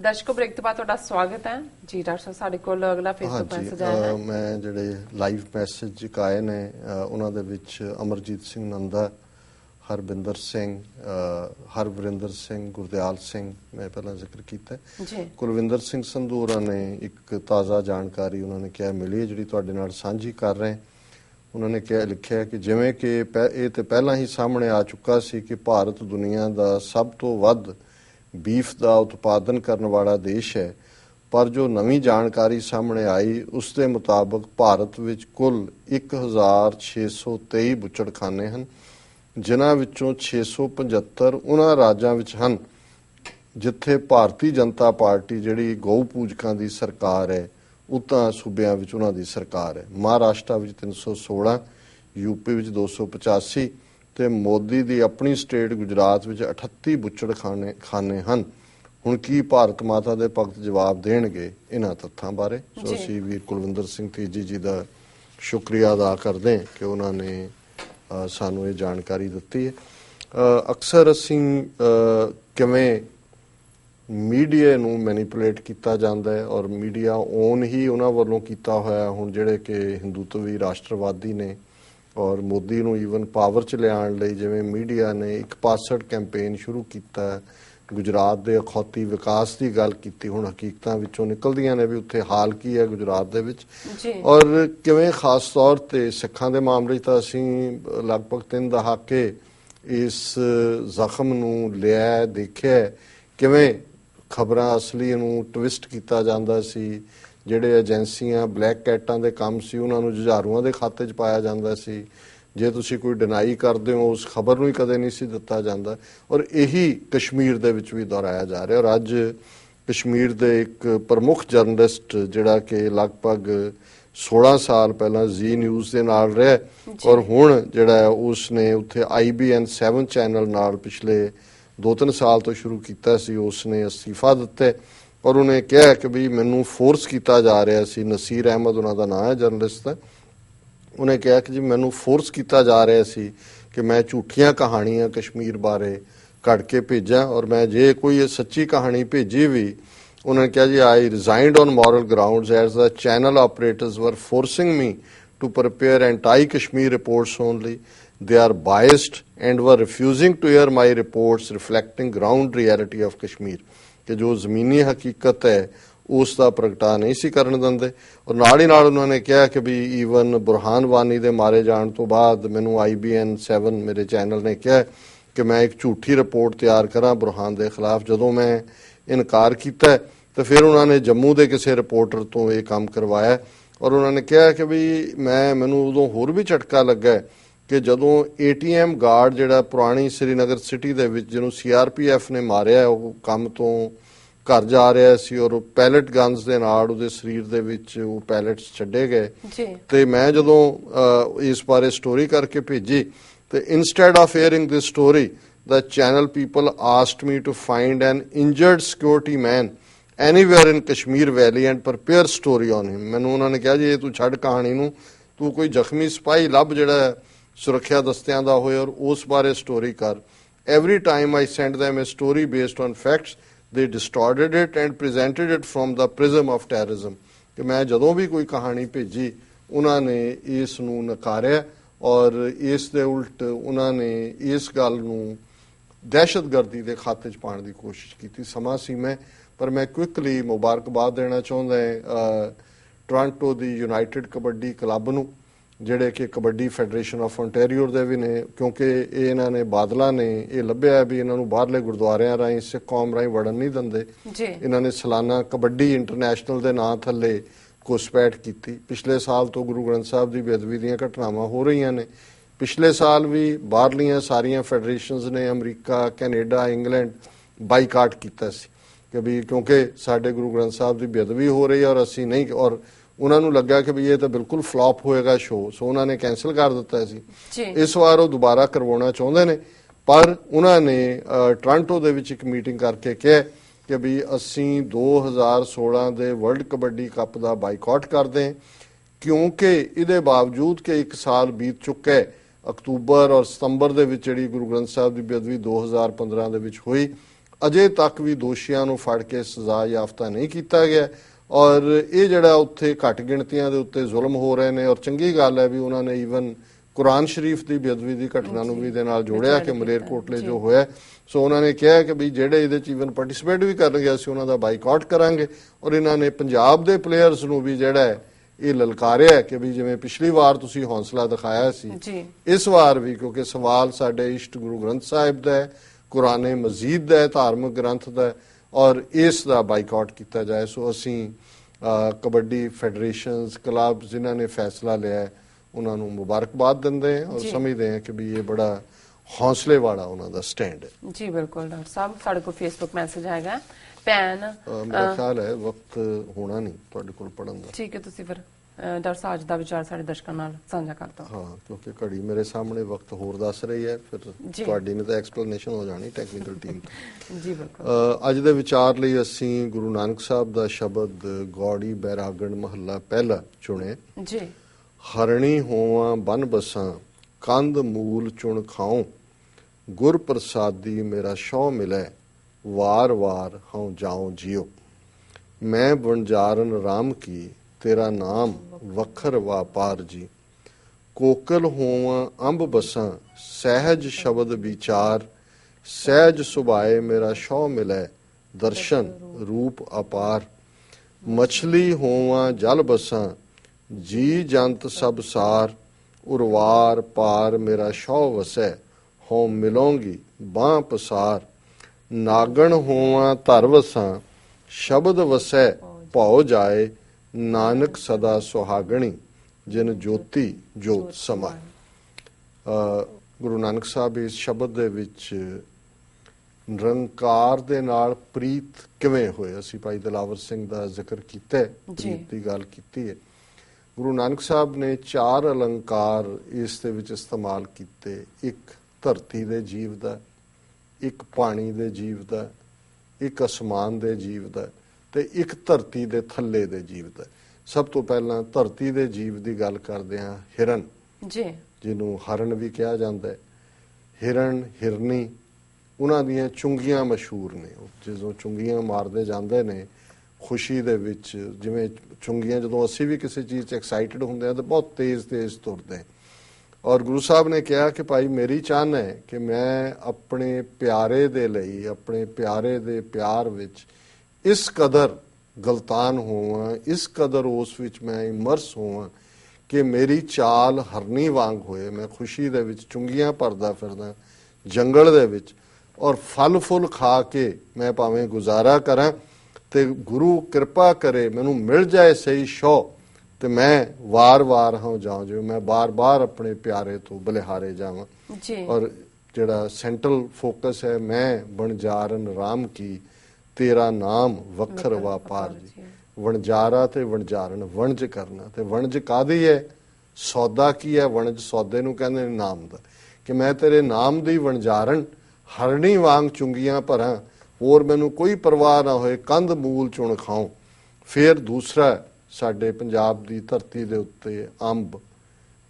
ਦਰਸ਼ਕੋ break ਤੋਂ ਬਾਅਦ ਤੁਹਾਡਾ ਸਵਾਗਤ ਹੈ ਜੀ ਡਾਕਟਰ ਸਾਹਿਬ ਸਾਡੇ ਕੋਲ ਅਗਲਾ ਫੇਸ ਤੋਂ ਹਾਂਜੀ ਮੈਸੇਜ ਆਇਆ ਹੈ ਮੈਂ ਜਿਹੜੇ ਲਾਈਵ ਮੈਸੇਜ ਆਏ ਨੇ ਉਹਨਾਂ ਦੇ ਵਿੱਚ ਅਮਰਜੀਤ ਸਿੰਘ ਨੰਦਾ ਹਰਬਿੰਦਰ ਸਿੰਘ ਹਰਵਰਿੰਦਰ ਸਿੰਘ ਗੁਰਦਿਆਲ ਸਿੰਘ ਮੈਂ ਪਹਿਲਾਂ ਜ਼ਿਕਰ ਕੀਤਾ। ਜੀ ਕੁਲਵਿੰਦਰ ਸਿੰਘ ਸੰਧੂਰਾ ਨੇ ਇੱਕ ਤਾਜ਼ਾ ਜਾਣਕਾਰੀ ਉਹਨਾਂ ਨੇ ਕਿਹਾ ਮਿਲੀ ਹੈ ਜਿਹੜੀ ਤੁਹਾਡੇ ਨਾਲ ਸਾਂਝੀ ਕਰ ਰਹੇ। ਉਹਨਾਂ ਨੇ ਕਿਹਾ ਲਿਖਿਆ ਕਿ ਜਿਵੇਂ ਕਿ ਇਹ ਤੇ ਪਹਿਲਾਂ ਹੀ ਸਾਹਮਣੇ ਆ ਚੁੱਕਾ ਸੀ ਕਿ ਭਾਰਤ ਦੁਨੀਆ ਦਾ ਸਭ ਤੋਂ ਵੱਧ ਬੀਫ ਦਾ ਉਤਪਾਦਨ ਕਰਨ ਵਾਲਾ ਦੇਸ਼ ਹੈ, ਪਰ ਜੋ ਨਵੀਂ ਜਾਣਕਾਰੀ ਸਾਹਮਣੇ ਆਈ, ਉਸ ਦੇ ਮੁਤਾਬਕ ਭਾਰਤ ਵਿੱਚ ਕੁੱਲ 1623 ਬੁੱਚੜਖਾਨੇ ਹਨ, ਜਿਨ੍ਹਾਂ ਵਿੱਚੋਂ 675 ਉਹਨਾਂ ਰਾਜਾਂ ਵਿੱਚ ਹਨ, ਜਿੱਥੇ ਭਾਰਤੀ ਜਨਤਾ ਪਾਰਟੀ ਜਿਹੜੀ ਗਊ ਪੂਜਕਾਂ ਦੀ ਸਰਕਾਰ ਹੈ ਉਤਾਂ ਸੂਬਿਆਂ ਵਿੱਚ ਉਹਨਾਂ ਦੀ ਸਰਕਾਰ ਹੈ। ਮਹਾਰਾਸ਼ਟਰ ਵਿੱਚ 316 ਯੂਪੀ ਵਿੱਚ 285 ਤੇ ਮੋਦੀ ਦੀ ਆਪਣੀ ਸਟੇਟ ਗੁਜਰਾਤ ਵਿੱਚ 38 ਬੁੱਚੜ ਖਾਨੇ ਖਾਨੇ ਹਨ। ਹੁਣ ਕੀ ਭਾਰਤ ਮਾਤਾ ਦੇ ਭਗਤ ਜਵਾਬ ਦੇਣਗੇ ਇਹਨਾਂ ਤੱਥਾਂ ਬਾਰੇ? ਸੋ। ਅਸੀਂ ਵੀਰ ਕੁਲਵਿੰਦਰ ਸਿੰਘ ਤੇਜੀ ਜੀ ਦਾ ਸ਼ੁਕਰੀਆ ਅਦਾ ਕਰਦੇ ਹਾਂ ਕਿ ਉਹਨਾਂ ਨੇ ਸਾਨੂੰ ਇਹ ਜਾਣਕਾਰੀ ਦਿੱਤੀ ਹੈ। ਅਕਸਰ ਅਸੀਂ ਕਿਵੇਂ ਮੀਡੀਆ ਨੂੰ ਮੈਨੀਪੂਲੇਟ ਕੀਤਾ ਜਾਂਦਾ ਹੈ ਔਰ ਮੀਡੀਆ ਓਨ ਹੀ ਉਹਨਾਂ ਵੱਲੋਂ ਕੀਤਾ ਹੋਇਆ ਹੁਣ ਜਿਹੜੇ ਕਿ ਹਿੰਦੂਤਵੀ ਰਾਸ਼ਟਰਵਾਦੀ ਨੇ ਔਰ ਮੋਦੀ ਨੂੰ ਈਵਨ ਪਾਵਰ ਚ ਲਿਆਉਣ ਲਈ ਜਿਵੇਂ ਮੀਡੀਆ ਨੇ ਇੱਕ ਪਾਸੜ ਕੈਂਪੇਨ ਸ਼ੁਰੂ ਕੀਤਾ ਗੁਜਰਾਤ ਦੇ ਅਖੌਤੀ ਵਿਕਾਸ ਦੀ ਗੱਲ ਕੀਤੀ ਹੁਣ ਹਕੀਕਤਾਂ ਵਿੱਚੋਂ ਨਿਕਲਦੀਆਂ ਨੇ ਵੀ ਉੱਥੇ ਹਾਲ ਕੀ ਹੈ ਗੁਜਰਾਤ ਦੇ ਵਿੱਚ। ਔਰ ਕਿਵੇਂ ਖਾਸ ਤੌਰ ਤੇ ਸਿੱਖਾਂ ਦੇ ਮਾਮਲੇ 'ਚ ਤਾਂ ਅਸੀਂ ਲਗਭਗ ਤਿੰਨ ਦਹਾਕੇ ਇਸ ਜ਼ਖਮ ਨੂੰ ਲਿਆ ਦੇਖਿਆ। ਕਿਵੇਂ ਖਬਰਾਂ ਅਸਲੀ ਨੂੰ ਟਵਿਸਟ ਕੀਤਾ ਜਾਂਦਾ ਸੀ ਜਿਹੜੇ ਏਜੰਸੀਆਂ ਬਲੈਕ ਕੈਟਾਂ ਦੇ ਕੰਮ ਸੀ ਉਹਨਾਂ ਨੂੰ ਜੁਝਾਰੂਆਂ ਦੇ ਖਾਤੇ 'ਚ ਪਾਇਆ ਜਾਂਦਾ ਸੀ। ਜੇ ਤੁਸੀਂ ਕੋਈ ਡਿਨਾਈ ਕਰਦੇ ਹੋ ਉਸ ਖਬਰ ਨੂੰ ਹੀ ਕਦੇ ਨਹੀਂ ਸੀ ਦਿੱਤਾ ਜਾਂਦਾ। ਔਰ ਇਹੀ ਕਸ਼ਮੀਰ ਦੇ ਵਿੱਚ ਵੀ ਦੁਹਰਾਇਆ ਜਾ ਰਿਹਾ। ਔਰ ਅੱਜ ਕਸ਼ਮੀਰ ਦੇ ਇੱਕ ਪ੍ਰਮੁੱਖ ਜਰਨਲਿਸਟ ਜਿਹੜਾ ਕਿ ਲਗਭਗ 16 ਸਾਲ ਪਹਿਲਾਂ ਜ਼ੀ ਨਿਊਜ਼ ਦੇ ਨਾਲ ਰਿਹਾ ਔਰ ਹੁਣ ਜਿਹੜਾ ਉਸ ਨੇ ਉੱਥੇ IBN 7 ਚੈਨਲ ਨਾਲ ਪਿਛਲੇ 2-3 ਸਾਲ ਤੋਂ ਸ਼ੁਰੂ ਕੀਤਾ ਸੀ ਉਸ ਨੇ ਅਸਤੀਫਾ ਦਿੱਤਾ ਔਰ ਉਹਨੇ ਕਿਹਾ ਕਿ ਵੀ ਮੈਨੂੰ ਫੋਰਸ ਕੀਤਾ ਜਾ ਰਿਹਾ ਸੀ। ਨਸੀਰ ਅਹਿਮਦ ਉਹਨਾਂ ਦਾ ਨਾਮ ਹੈ ਜਰਨਲਿਸਟ ਦਾ ਉਹਨੇ ਕਿਹਾ ਕਿ ਜੀ ਮੈਨੂੰ ਫੋਰਸ ਕੀਤਾ ਜਾ ਰਿਹਾ ਸੀ ਕਿ ਮੈਂ ਝੂਠੀਆਂ ਕਹਾਣੀਆਂ ਕਸ਼ਮੀਰ ਬਾਰੇ ਕੱਢ ਕੇ ਭੇਜਾਂ ਔਰ ਮੈਂ ਜੇ ਕੋਈ ਇਹ ਸੱਚੀ ਕਹਾਣੀ ਭੇਜੀ ਵੀ, ਉਹਨਾਂ ਨੇ ਕਿਹਾ ਜੀ I resigned on moral grounds as the channel operators were forcing me to prepare anti Kashmir reports only they are biased and were refusing to air my reports reflecting ground reality of kashmir. ਕਿ ਜੋ ਜ਼ਮੀਨੀ ਹਕੀਕਤ ਹੈ, ਉਸ ਦਾ ਪ੍ਰਗਟਾ ਨਹੀਂ ਸੀ ਕਰਨ ਦਿੰਦੇ। ਔਰ ਨਾਲ ਹੀ ਨਾਲ ਉਹਨਾਂ ਨੇ ਕਿਹਾ ਕਿ ਵੀ ਈਵਨ ਬੁਰਹਾਨ ਵਾਨੀ ਦੇ ਮਾਰੇ ਜਾਣ ਤੋਂ ਬਾਅਦ ਮੈਨੂੰ IBN 7 ਮੇਰੇ ਚੈਨਲ ਨੇ ਕਿਹਾ ਕਿ ਮੈਂ ਇੱਕ ਝੂਠੀ ਰਿਪੋਰਟ ਤਿਆਰ ਕਰਾਂ ਬੁਰਹਾਨ ਦੇ ਖਿਲਾਫ। ਜਦੋਂ ਮੈਂ ਇਨਕਾਰ ਕੀਤਾ, ਤਾਂ ਫਿਰ ਉਹਨਾਂ ਨੇ ਜੰਮੂ ਦੇ ਕਿਸੇ ਰਿਪੋਰਟਰ ਤੋਂ ਇਹ ਕੰਮ ਕਰਵਾਇਆ। ਔਰ ਉਹਨਾਂ ਨੇ ਕਿਹਾ ਕਿ ਵੀ ਮੈਂ, ਮੈਨੂੰ ਉਦੋਂ ਹੋਰ ਵੀ ਝਟਕਾ ਲੱਗਾ ਕਿ ਜਦੋਂ ATM ਗਾਰਡ ਜਿਹੜਾ ਪੁਰਾਣੀ ਸ੍ਰੀਨਗਰ ਸਿਟੀ ਦੇ ਵਿੱਚ ਜਿਹਨੂੰ CRPF ਨੇ ਮਾਰਿਆ ਉਹ ਕੰਮ ਤੋਂ ਘਰ ਜਾ ਰਿਹਾ ਸੀ ਔਰ ਪੈਲਟ ਗਨਸ ਦੇ ਨਾਲ ਉਹਦੇ ਸਰੀਰ ਦੇ ਵਿੱਚ ਉਹ ਪੈਲਟਸ ਛੱਡੇ ਗਏ। ਜੀ। ਤੇ ਮੈਂ ਜਦੋਂ ਇਸ ਬਾਰੇ ਸਟੋਰੀ ਕਰਕੇ ਭੇਜੀ ਤੇ instead of airing this story the channel people asked me to find an injured security man anywhere in Kashmir Valley and prepare story on him ਮੈਨੂੰ ਉਹਨਾਂ ਨੇ ਕਿਹਾ ਜੀ ਇਹ ਤੂੰ ਛੱਡ ਕਹਾਣੀ ਨੂੰ ਤੂੰ ਕੋਈ ਜ਼ਖਮੀ ਸਿਪਾਹੀ ਲੱਭ ਜਿਹੜਾ ਹੈ, ਸੁਰੱਖਿਆ ਦਸਤਿਆਂ ਦਾ ਹੋਏ ਔਰ ਉਸ ਬਾਰੇ ਸਟੋਰੀ ਕਰ। Every time I send them a story based on facts, they distorted it and presented it from the prism of terrorism. ਕਿ ਮੈਂ ਜਦੋਂ ਵੀ ਕੋਈ ਕਹਾਣੀ ਭੇਜੀ, ਉਹਨਾਂ ਨੇ ਇਸ ਨੂੰ ਨਕਾਰਿਆ ਔਰ ਇਸ ਦੇ ਉਲਟ ਉਹਨਾਂ ਨੇ ਇਸ ਗੱਲ ਨੂੰ ਦਹਿਸ਼ਤਗਰਦੀ ਦੇ ਖਾਤੇ 'ਚ ਪਾਉਣ ਦੀ ਕੋਸ਼ਿਸ਼ ਕੀਤੀ। ਸਮਾਂ ਸੀ ਮੈਂ, ਪਰ ਮੈਂ ਕੁਇਕਲੀ ਮੁਬਾਰਕਬਾਦ ਦੇਣਾ ਚਾਹੁੰਦਾ ਹਾਂ ਟੋਰਾਂਟੋ ਦੀ ਯੂਨਾਈਟਿਡ ਕਬੱਡੀ ਕਲੱਬ ਨੂੰ। ਜਿਹੜੇ ਕਿ ਕਬੱਡੀ ਫੈਡਰੇਸ਼ਨ ਆਫ ontario ਦੇ ਵੀ ਨੇ ਕਿਉਂਕਿ ਇਹ ਇਹਨਾਂ ਨੇ ਬਾਦਲਾਂ ਨੇ ਇਹ ਲੱਭਿਆ ਵੀ ਇਹਨਾਂ ਨੂੰ ਬਾਹਰਲੇ ਗੁਰਦੁਆਰਿਆਂ ਰਾਹੀਂ ਸਿੱਖ ਕੌਮ ਰਾਹੀਂ ਵੜਨ ਨਹੀਂ ਦਿੰਦੇ। ਇਹਨਾਂ ਨੇ ਸਾਲਾਨਾ ਕਬੱਡੀ ਇੰਟਰਨੈਸ਼ਨਲ ਦੇ ਨਾਂ ਥੱਲੇ ਘੁਸਪੈਠ ਕੀਤੀ। ਪਿਛਲੇ ਸਾਲ ਤੋਂ ਗੁਰੂ ਗ੍ਰੰਥ ਸਾਹਿਬ ਦੀ ਬੇਅਦਬੀ ਦੀਆਂ ਘਟਨਾਵਾਂ ਹੋ ਰਹੀਆਂ ਨੇ। ਪਿਛਲੇ ਸਾਲ ਵੀ ਬਾਹਰਲੀਆਂ ਸਾਰੀਆਂ ਫੈਡਰੇਸ਼ਨਸ ਨੇ ਅਮਰੀਕਾ ਕੈਨੇਡਾ ਇੰਗਲੈਂਡ ਬਾਈਕਾਟ ਕੀਤਾ ਸੀ। ਕਿ ਵੀ ਕਿਉਂਕਿ ਸਾਡੇ ਗੁਰੂ ਗ੍ਰੰਥ ਸਾਹਿਬ ਦੀ ਬੇਅਦਬੀ ਹੋ ਰਹੀ ਹੈ ਔਰ ਅਸੀਂ ਨਹੀਂ ਔਰ ਉਹਨਾਂ ਨੂੰ ਲੱਗਾ ਕਿ ਵੀ ਇਹ ਤਾਂ ਬਿਲਕੁਲ ਫਲॉप ਹੋਏਗਾ ਸ਼ੋਅ ਸੋ ਉਹਨਾਂ ਨੇ ਕੈਨਸਲ ਕਰ ਦਿੱਤਾ ਸੀ। ਇਸ ਵਾਰ ਉਹ ਦੁਬਾਰਾ ਕਰਵਾਉਣਾ ਚਾਹੁੰਦੇ ਨੇ ਪਰ ਉਹਨਾਂ ਨੇ ਟੋਰਾਂਟੋ ਦੇ ਵਿੱਚ ਇੱਕ ਮੀਟਿੰਗ ਕਰਕੇ ਕਿਹਾ ਕਿ ਵੀ ਅਸੀਂ 2016 ਦੇ ਵਰਲਡ ਕਬੱਡੀ ਕੱਪ ਦਾ ਬਾਈਕਾਟ ਕਰਦੇ ਹਾਂ ਕਿਉਂਕਿ ਇਹਦੇ ਬਾਵਜੂਦ ਕਿ ਇੱਕ ਸਾਲ ਬੀਤ ਚੁੱਕਾ ਹੈ ਅਕਤੂਬਰ ਔਰ ਸਤੰਬਰ ਦੇ ਵਿੱਚ ਜਿਹੜੀ ਗੁਰੂ ਗ੍ਰੰਥ ਸਾਹਿਬ ਦੀ ਬੇਅਦਬੀ 2015 ਦੇ ਵਿੱਚ ਹੋਈ ਅਜੇ ਤੱਕ ਵੀ ਦੋਸ਼ੀਆਂ ਨੂੰ ਫੜ ਕੇ ਸਜ਼ਾ ਯਾਫਤਾ ਨਹੀਂ ਕੀਤਾ ਗਿਆ। ਔਰ ਇਹ ਜਿਹੜਾ ਉੱਥੇ ਘੱਟ ਗਿਣਤੀਆਂ ਦੇ ਉੱਤੇ ਜ਼ੁਲਮ ਹੋ ਰਹੇ ਨੇ ਔਰ ਚੰਗੀ ਗੱਲ ਹੈ ਵੀ ਉਹਨਾਂ ਨੇ ਈਵਨ ਕੁਰਾਨ ਸ਼ਰੀਫ ਦੀ ਬੇਅਦਬੀ ਦੀ ਘਟਨਾ ਨੂੰ ਵੀ ਇਹਦੇ ਨਾਲ ਜੋੜਿਆ ਕਿ ਮਲੇਰਕੋਟਲੇ ਜੋ ਹੋਇਆ। ਸੋ ਉਹਨਾਂ ਨੇ ਕਿਹਾ ਕਿ ਵੀ ਜਿਹੜੇ ਇਹਦੇ ਚ ਈਵਨ ਪਾਰਟਿਸਿਪੇਟ ਵੀ ਕਰਨਗੇ ਅਸੀਂ ਉਹਨਾਂ ਦਾ ਬਾਈਕਾਟ ਕਰਾਂਗੇ। ਔਰ ਇਹਨਾਂ ਨੇ ਪੰਜਾਬ ਦੇ ਪਲੇਅਰਸ ਨੂੰ ਵੀ ਜਿਹੜਾ ਹੈ ਇਹ ਲਲਕਾਰਿਆ ਹੈ ਕਿ ਵੀ ਜਿਵੇਂ ਪਿਛਲੀ ਵਾਰ ਤੁਸੀਂ ਹੌਸਲਾ ਦਿਖਾਇਆ ਸੀ। ਇਸ ਵਾਰ ਵੀ ਕਿਉਂਕਿ ਸਵਾਲ ਸਾਡੇ ਇਸ਼ਟ ਗੁਰੂ ਗ੍ਰੰਥ ਸਾਹਿਬ ਦਾ ਹੈ ਕੁਰਾਨੇ ਮਜੀਦ ਦਾ ਹੈ ਧਾਰਮਿਕ ਗ੍ਰੰਥ ਦਾ ਹੈ। ਔਰ ਇਸ ਦਾ ਬਾਈਕਾਟ ਕੀਤਾ ਜਾਏ ਸੋ ਅਸੀਂ ਕਬੱਡੀ ਫੈਡਰੇਸ਼ਨਸ ਕਲੱਬ ਜਿਨ੍ਹਾਂ ਨੇ ਫੈਸਲਾ ਲਿਆ ਉਹਨਾਂ ਨੂੰ ਮੁਬਾਰਕਬਾਦ ਦਿੰਦੇ ਹਾਂ ਔਰ। ਸਮਝਦੇ ਹਾਂ ਕਿ ਵੀ ਇਹ ਬੜਾ ਹੌਸਲੇ ਵਾਲਾ ਉਹਨਾਂ ਦਾ ਸਟੈਂਡ ਹੈ ਜੀ ਬਿਲਕੁਲ ਡਾਕਟਰ ਸਾਹਿਬ ਸਾਡੇ ਕੋਲ ਫੇਸਬੁੱਕ ਮੈਸੇਜ ਆਏਗਾ ਅ, ਮੇਰਾ ਖਿਆਲ ਹੈ ਵਕਤ ਹੋਣਾ ਨਹੀਂ ਤੁਹਾਡੇ ਕੋਲ ਪੜਨ ਦਾ ਠੀਕ ਹੈ ਤੁਸੀਂ ਫਿਰ ਡਾਕਟਰ ਦਾ ਵਿਚਾਰ ਸਾਡੇ ਦਰਸ਼ਕਾਂ ਨਾਲ ਸਾਂਝਾ ਕਰ ਦਿਓ। ਹਾਂ ਕਿਉਂਕਿ ਘੜੀ ਮੇਰੇ ਸਾਹਮਣੇ ਵਕਤ ਹੋਰ ਦੱਸ ਰਹੀ ਹੈ ਫਿਰ। ਤੁਹਾਡੀ ਨੇ ਤਾਂ ਐਕਸਪਲੇਨੇਸ਼ਨ ਹੋ ਜਾਣੀ ਟੈਕਨੀਕਲ ਟੀਮ ਜੀ ਬਿਲਕੁਲ। ਅੱਜ ਦੇ ਵਿਚਾਰ ਲਈ ਅਸੀਂ ਗੁਰੂ ਨਾਨਕ ਸਾਹਿਬ ਦਾ ਸ਼ਬਦ ਗੌੜੀ ਬੈਰਾਗਣ ਮਹੱਲਾ ਪਹਿਲਾ ਚੁਣੇ ਜੀ। ਹਰਣੀ ਹੋਵਾਂ ਬਨ ਬਸਾਂ ਕੰਧ ਮੂਲ ਚੁਣ ਖਾਉ ਗੁਰ ਪ੍ਰਸਾਦੀ ਮੇਰਾ ਸ਼ੌ ਮਿਲੈ ਵਾਰ ਵਾਰ ਹਉ ਜਾਉ ਜਿਉ। ਮੈਂ ਵਣਜਾਰਨ RAM ਕੀ ਤੇਰਾ ਨਾਮ ਵਖਰ ਵਾਪਾਰ ਜੀ। ਕੋਕਲ ਹੋਵਾਂ ਅੰਬ ਬਸਾਂ, ਸਹਿਜ ਸ਼ਬਦ ਵਿਚਾਰ, ਸਹਿਜ ਸੁਭਾਏ ਮੇਰਾ ਸ਼ੌ ਮਿਲੈ, ਦਰਸ਼ਨ ਰੂਪ ਅਪਾਰ। ਮਛਲੀ ਹੋਵਾਂ ਜਲ ਬਸਾਂ, ਜੀ ਜੰਤ ਸਭ ਸਾਰ, ਉਰਵਾਰ ਪਾਰ ਮੇਰਾ ਸ਼ੌ ਵਸੈ, ਹਉ ਮਿਲੋਂਗੀ ਬਾਹ ਪਸਾਰ। ਨਾਗਣ ਹੋਵਾਂ ਧਰ ਵਸਾਂ, ਸ਼ਬਦ ਵਸੈ ਭਉ ਜਾਏ ਨਾਨਕ ਸਦਾ ਸੁਹਾਗਣੀ ਜਿਨ ਜੋਤੀ ਜੋਤ ਸਮਾਏ। ਅ, ਗੁਰੂ ਨਾਨਕ ਸਾਹਿਬ ਇਸ ਸ਼ਬਦ ਦੇ ਵਿੱਚ ਨਿਰੰਕਾਰ ਦੇ ਨਾਲ ਪ੍ਰੀਤ ਕਿਵੇਂ ਹੋਏ? ਅਸੀਂ ਭਾਈ ਦਲਾਵਰ ਸਿੰਘ ਦਾ ਜ਼ਿਕਰ ਕੀਤਾ ਹੈ। ਪ੍ਰੀਤ ਦੀ ਗੱਲ ਕੀਤੀ ਹੈ। ਗੁਰੂ ਨਾਨਕ ਸਾਹਿਬ ਨੇ ਚਾਰ ਅਲੰਕਾਰ ਇਸ ਦੇ ਵਿੱਚ ਇਸਤੇਮਾਲ ਕੀਤੇ। ਇੱਕ ਧਰਤੀ ਦੇ ਜੀਵ ਦਾ ਇੱਕ ਪਾਣੀ ਦੇ ਜੀਵ ਦਾ ਇੱਕ ਅਸਮਾਨ ਦੇ ਜੀਵ ਦਾ। ਤੇ ਇੱਕ ਧਰਤੀ ਦੇ ਥੱਲੇ ਦੇ ਜੀਵ ਦਾ ਸਭ ਤੋਂ ਪਹਿਲਾਂ ਧਰਤੀ ਦੇ ਜੀਵ ਦੀ ਗੱਲ ਕਰਦੇ ਹਾਂ ਹਿਰਨ। ਜੀ। ਜਿਹਨੂੰ ਹਰਨ ਵੀ ਕਿਹਾ ਜਾਂਦਾ ਹੈ। ਹਿਰਨ ਹਿਰਨੀ ਉਹਨਾਂ ਦੀਆਂ ਚੁੰਗੀਆਂ ਮਸ਼ਹੂਰ ਨੇ। ਉਹ ਜਦੋਂ ਚੁੰਗੀਆਂ ਮਾਰਦੇ ਜਾਂਦੇ ਨੇ ਖੁਸ਼ੀ ਦੇ ਵਿੱਚ ਜਿਵੇਂ ਚੁੰਗੀਆਂ ਜਦੋਂ ਅਸੀਂ ਵੀ ਕਿਸੇ ਚੀਜ਼ 'ਚ ਐਕਸਾਈਟਡ ਹੁੰਦੇ ਆ ਤਾਂ ਬਹੁਤ ਤੇਜ਼ ਤੇਜ਼ ਤੁਰਦੇ ਹਾਂ। ਔਰ ਗੁਰੂ ਸਾਹਿਬ ਨੇ ਕਿਹਾ ਕਿ ਭਾਈ ਮੇਰੀ ਚਾਹਨ ਹੈ ਕਿ ਮੈਂ ਆਪਣੇ ਪਿਆਰੇ ਦੇ ਲਈ ਆਪਣੇ ਪਿਆਰੇ ਦੇ ਪਿਆਰ ਵਿੱਚ ਇਸ ਕਦਰ ਗਲਤਾਨ ਹੋਵਾਂ ਇਸ ਕਦਰ ਉਸ ਵਿੱਚ ਮੈਂ ਇਮਰਸ ਹੋਵਾਂ ਕਿ ਮੇਰੀ ਚਾਲ ਹਰਨੀ ਵਾਂਗ ਹੋਏ। ਮੈਂ ਖੁਸ਼ੀ ਦੇ ਵਿੱਚ ਚੁੰਗੀਆਂ ਭਰਦਾ ਫਿਰਦਾ ਜੰਗਲ ਦੇ ਵਿੱਚ ਔਰ ਫਲ ਫੁੱਲ ਖਾ ਕੇ ਮੈਂ ਭਾਵੇਂ ਗੁਜ਼ਾਰਾ ਕਰਾਂ ਤੇ ਗੁਰੂ ਕਿਰਪਾ ਕਰੇ ਮੈਨੂੰ ਮਿਲ ਜਾਏ ਸਹੀ ਸ਼ੌ ਤੇ ਮੈਂ ਵਾਰ-ਵਾਰ ਹਾਂ ਜਾਉਂ ਜਿਵੇਂ ਮੈਂ ਬਾਰ-ਬਾਰ ਆਪਣੇ ਪਿਆਰੇ ਤੋਂ ਬਲਿਹਾਰੇ ਜਾਵਾਂ। ਜੀ। ਔਰ ਜਿਹੜਾ ਸੈਂਟਰਲ ਫੋਕਸ ਹੈ ਮੈਂ ਵਣਜਾਰਨ RAM ਕੀ ਤੇਰਾ ਨਾਮ ਵਖਰ ਵਾਪਾਰ ਜੀ। ਵਣਜਾਰਾ ਤੇ ਵਣਜਾਰਨ ਵਣਜ ਕਰਨਾ ਤੇ ਵਣਜ ਕਾਦੀ ਹੈ ਸੌਦਾ ਕੀ ਹੈ ਵਣਜ ਸੌਦੇ ਨੂੰ ਕਹਿੰਦੇ ਨੇ ਨਾਮ ਦਾ। ਕਿ ਮੈਂ ਤੇਰੇ ਨਾਮ ਦੀ ਵਣਜਾਰਨ ਹਰਣੀ ਵਾਂਗ ਚੁੰਗੀਆਂ ਭਰਾਂ ਹੋਰ ਮੈਨੂੰ ਕੋਈ ਪਰਵਾਹ ਨਾ ਹੋਏ ਕੰਧ ਮੂਲ ਚੁਣ ਖਾਉ। ਫਿਰ ਦੂਸਰਾ ਸਾਡੇ ਪੰਜਾਬ ਦੀ ਧਰਤੀ ਦੇ ਉੱਤੇ ਅੰਬ।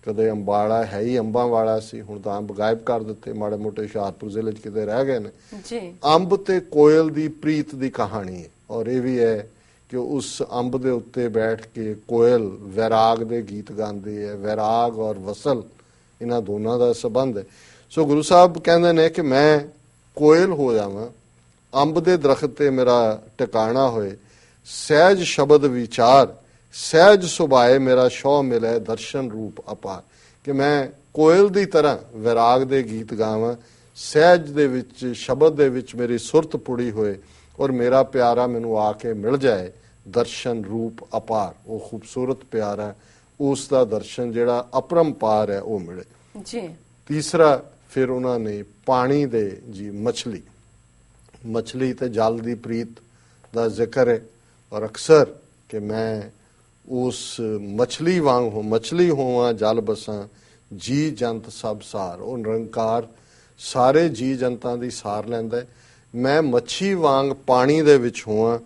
ਕਦੇ ਅੰਬਾਲਾ ਹੈ ਹੀ ਅੰਬਾਂ ਵਾਲਾ ਸੀ ਹੁਣ ਤਾਂ ਅੰਬ ਗਾਇਬ ਕਰ ਦਿੱਤੇ ਮਾੜੇ ਮੋਟੇ ਹੁਸ਼ਿਆਰਪੁਰ ਜ਼ਿਲ੍ਹੇ 'ਚ ਕਿਤੇ ਰਹਿ ਗਏ ਨੇ। ਜੀ। ਅੰਬ ਤੇ ਕੋਇਲ ਦੀ ਪ੍ਰੀਤ ਦੀ ਕਹਾਣੀ ਹੈ। ਔਰ ਇਹ ਵੀ ਹੈ ਕਿ ਉਸ ਅੰਬ ਦੇ ਉੱਤੇ ਬੈਠ ਕੇ ਕੋਇਲ ਵੈਰਾਗ ਦੇ ਗੀਤ ਗਾਉਂਦੀ ਹੈ। ਵੈਰਾਗ ਔਰ ਵਸਲ ਇਹਨਾਂ ਦੋਨਾਂ ਦਾ ਸੰਬੰਧ ਹੈ। ਸੋ ਗੁਰੂ ਸਾਹਿਬ ਕਹਿੰਦੇ ਨੇ ਕਿ ਮੈਂ ਕੋਇਲ ਹੋ ਜਾਵਾਂ ਅੰਬ ਦੇ ਦਰਖਤ ਤੇ ਮੇਰਾ ਟਿਕਾਣਾ ਹੋਏ ਸਹਿਜ ਸ਼ਬਦ ਵਿਚਾਰ ਸਹਿਜ ਸੁਭਾਏ ਮੇਰਾ ਸ਼ੌ ਮਿਲੇ ਦਰਸ਼ਨ ਰੂਪ ਅਪਾਰ। ਕਿ ਮੈਂ ਕੋਇਲ ਦੀ ਤਰ੍ਹਾਂ ਵਿਰਾਗ ਦੇ ਗੀਤ ਗਾਵਾਂ ਸਹਿਜ ਦੇ ਵਿੱਚ ਸ਼ਬਦ ਦੇ ਵਿੱਚ ਮੇਰੀ ਸੁਰਤ ਪੁੜੀ ਹੋਏ ਔਰ ਮੇਰਾ ਪਿਆਰਾ ਮੈਨੂੰ ਆ ਕੇ ਮਿਲ ਜਾਏ ਦਰਸ਼ਨ ਰੂਪ ਅਪਾਰ। ਉਹ ਖੂਬਸੂਰਤ ਪਿਆਰਾ ਉਸ ਦਾ ਦਰਸ਼ਨ ਜਿਹੜਾ ਅਪਰੰਪਾਰ ਹੈ ਉਹ ਮਿਲੇ। ਜੀ। ਤੀਸਰਾ ਫਿਰ ਉਹਨਾਂ ਨੇ ਪਾਣੀ ਦੇ ਜੀ ਮਛਲੀ। ਮਛਲੀ ਤੇ ਜਲ ਦੀ ਪ੍ਰੀਤ ਦਾ ਜ਼ਿਕਰ ਹੈ ਔਰ ਅਕਸਰ ਕਿ ਮੈਂ ਉਸ ਮਛਲੀ ਵਾਂਗ ਹੋ ਮਛਲੀ ਹੋਵਾਂ, ਜਲ ਬਸਾਂ, ਜੀ ਜੰਤ ਸਭ ਸਾਰ। ਉਹ ਨਿਰੰਕਾਰ ਸਾਰੇ ਜੀ ਜੰਤਾਂ ਦੀ ਸਾਰ ਲੈਂਦਾ ਮੈਂ ਮੱਛੀ ਵਾਂਗ ਪਾਣੀ ਦੇ ਵਿੱਚ ਹੋਵਾਂ,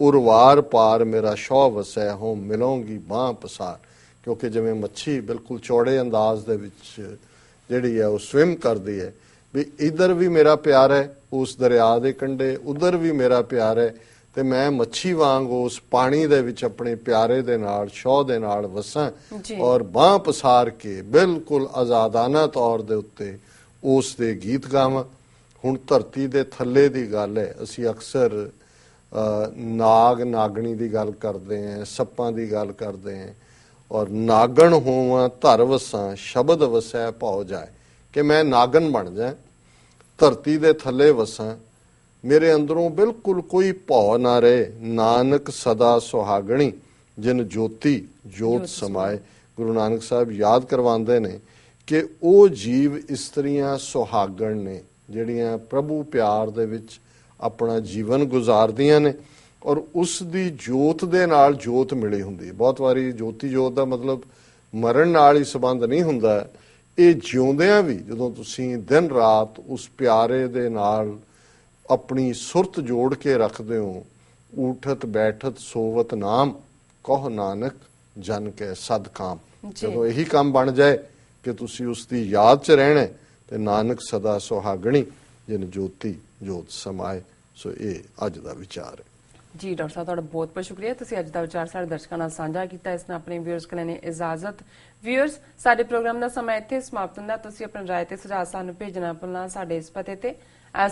ਉਰਵਾਰ ਪਾਰ ਮੇਰਾ ਸ਼ੌ ਵਸੈ ਹੋ ਮਿਲੋਂਗੀ ਬਾਹ ਪਸਾਰ। ਕਿਉਂਕਿ ਜਿਵੇਂ ਮੱਛੀ ਬਿਲਕੁਲ ਚੌੜੇ ਅੰਦਾਜ਼ ਦੇ ਵਿੱਚ ਜਿਹੜੀ ਹੈ, ਉਹ ਸਵਿਮ ਕਰਦੀ ਹੈ। ਵੀ ਇਧਰ ਵੀ ਮੇਰਾ ਪਿਆਰ ਹੈ, ਉਸ ਦਰਿਆ ਦੇ ਕੰਢੇ ਉਧਰ ਵੀ ਮੇਰਾ ਪਿਆਰ ਹੈ। ਤੇ ਮੈਂ ਮੱਛੀ ਵਾਂਗ ਉਸ ਪਾਣੀ ਦੇ ਵਿੱਚ ਆਪਣੇ ਪਿਆਰੇ ਦੇ ਨਾਲ ਸ਼ੌਹ ਦੇ ਨਾਲ ਵਸਾਂ। ਔਰ ਬਾਹ ਪਸਾਰ ਕੇ ਬਿਲਕੁਲ ਆਜ਼ਾਦਾਨਾ ਤੌਰ ਦੇ ਉੱਤੇ ਉਸ ਦੇ ਗੀਤ ਗਾਵਾਂ। ਹੁਣ ਧਰਤੀ ਦੇ ਥੱਲੇ ਦੀ ਗੱਲ ਹੈ। ਅਸੀਂ ਅਕਸਰ ਨਾਗ ਨਾਗਣੀ ਦੀ ਗੱਲ ਕਰਦੇ ਆਂ ਸੱਪਾਂ ਦੀ ਗੱਲ ਕਰਦੇ ਆਂ ਔਰ ਨਾਗਣ ਹੋਵਾਂ ਧਰ ਵਸਾਂ ਸ਼ਬਦ ਵਸੈ ਭਉ ਜਾਏ। ਕਿ ਮੈਂ ਨਾਗਣ ਬਣ ਜਾ ਧਰਤੀ ਦੇ ਥੱਲੇ ਵਸਾਂ ਮੇਰੇ ਅੰਦਰੋਂ ਬਿਲਕੁਲ ਕੋਈ ਭਉ ਨਾ ਰਹੇ। ਨਾਨਕ ਸਦਾ ਸੁਹਾਗਣੀ ਜਿਨ ਜੋਤੀ ਜੋਤ ਸਮਾਏ। ਗੁਰੂ ਨਾਨਕ ਸਾਹਿਬ ਯਾਦ ਕਰਵਾਉਂਦੇ ਨੇ ਕਿ ਉਹ ਜੀਵ ਇਸਤਰੀਆਂ ਸੁਹਾਗਣ ਨੇ ਜਿਹੜੀਆਂ ਪ੍ਰਭੂ ਪਿਆਰ ਦੇ ਵਿੱਚ ਆਪਣਾ ਜੀਵਨ ਗੁਜ਼ਾਰਦੀਆਂ ਨੇ ਔਰ ਉਸ ਦੀ ਜੋਤ ਦੇ ਨਾਲ ਜੋਤ ਮਿਲੀ ਹੁੰਦੀ ਹੈ। ਬਹੁਤ ਵਾਰੀ ਜੋਤੀ ਜੋਤ ਦਾ ਮਤਲਬ ਮਰਨ ਨਾਲ ਹੀ ਸੰਬੰਧ ਨਹੀਂ ਹੁੰਦਾ। ਇਹ ਜਿਉਂਦਿਆਂ ਵੀ ਜਦੋਂ ਤੁਸੀਂ ਦਿਨ ਰਾਤ ਉਸ ਪਿਆਰੇ ਦੇ ਨਾਲ ਆਪਣੀ ਸੁਰਤ ਜੋੜ ਕੇ ਰੱਖਦੇ ਹੋ। ਊਠਤ ਬੈਠਤ ਸੋਵਤ ਨਾਮ ਕਹ ਨਾਨਕ ਜਨ ਕੇ ਸਦਕਾਮ। ਜਦੋਂ ਇਹੀ ਕੰਮ ਬਣ ਜਾਏ ਕਿ ਤੁਸੀਂ ਉਸ ਦੀ ਯਾਦ 'ਚ ਰਹਿਣਾ ਤੇ ਨਾਨਕ ਸਦਾ ਸੁਹਾਗਣੀ ਜਿਨ ਜੋਤੀ ਜੋਤ ਸਮਾਏ ਸੋ ਇਹ ਅੱਜ ਦਾ ਵਿਚਾਰ ਹੈ। ਜੀ ਡਾਕਟਰ ਸਾਹਿਬ ਤੁਹਾਡਾ ਬਹੁਤ ਬਹੁਤ ਸ਼ੁਕਰੀਆ। ਤੁਸੀਂ ਅੱਜ ਦਾ ਵਿਚਾਰ ਸਾਡੇ ਦਰਸ਼ਕਾਂ ਨਾਲ ਸਾਂਝਾ ਕੀਤਾ। ਇਸ ਨਾਲ ਆਪਣੇ ਵਿਊਅਰਸ ਕੋਲ ਲੈਣੀ ਇਜਾਜ਼ਤ। ਵਿਊਅਰਸ ਸਾਡੇ ਪ੍ਰੋਗਰਾਮ ਦਾ ਸਮਾਂ ਇੱਥੇ ਸਮਾਪਤ ਹੁੰਦਾ। ਤੁਸੀਂ ਆਪਣੀ ਰਾਏ ਤੇ ਸੁਝਾਅ ਸਾਨੂੰ ਭੇਜਣਾ ਭੁੱਲਣਾ ਸਾਡੇ ਇਸ ਪਤੇ ਤੇ।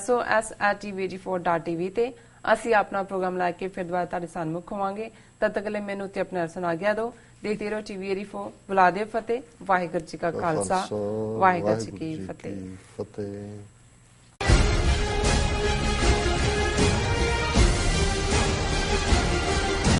Sos@tvg4.tv ਤੇ। ਅਸੀਂ ਆਪਣਾ ਪ੍ਰੋਗਰਾਮ ਲੈ ਕੇ ਫਿਰ ਦੁਬਾਰਾ ਤੁਹਾਡੇ ਸਾਹਮਣੇ ਹੋਵਾਂਗੇ। ਤਦ ਤੱਕ ਲਈ ਮੈਨੂੰ ਤੇ ਆਪਣੇ ਅਰਸਨ ਆ ਗਿਆ ਦੋ ਦੇਖਦੇ ਰਹੋ ਟੀਵੀ 84 ਬੁਲਾ ਦੇ ਫਤਿਹ। ਵਾਹਿਗੁਰੂ ਜੀ ਕਾ ਖਾਲਸਾ। ਵਾਹਿਗੁਰੂ ਜੀ ਕੀ ਫਤਿਹ।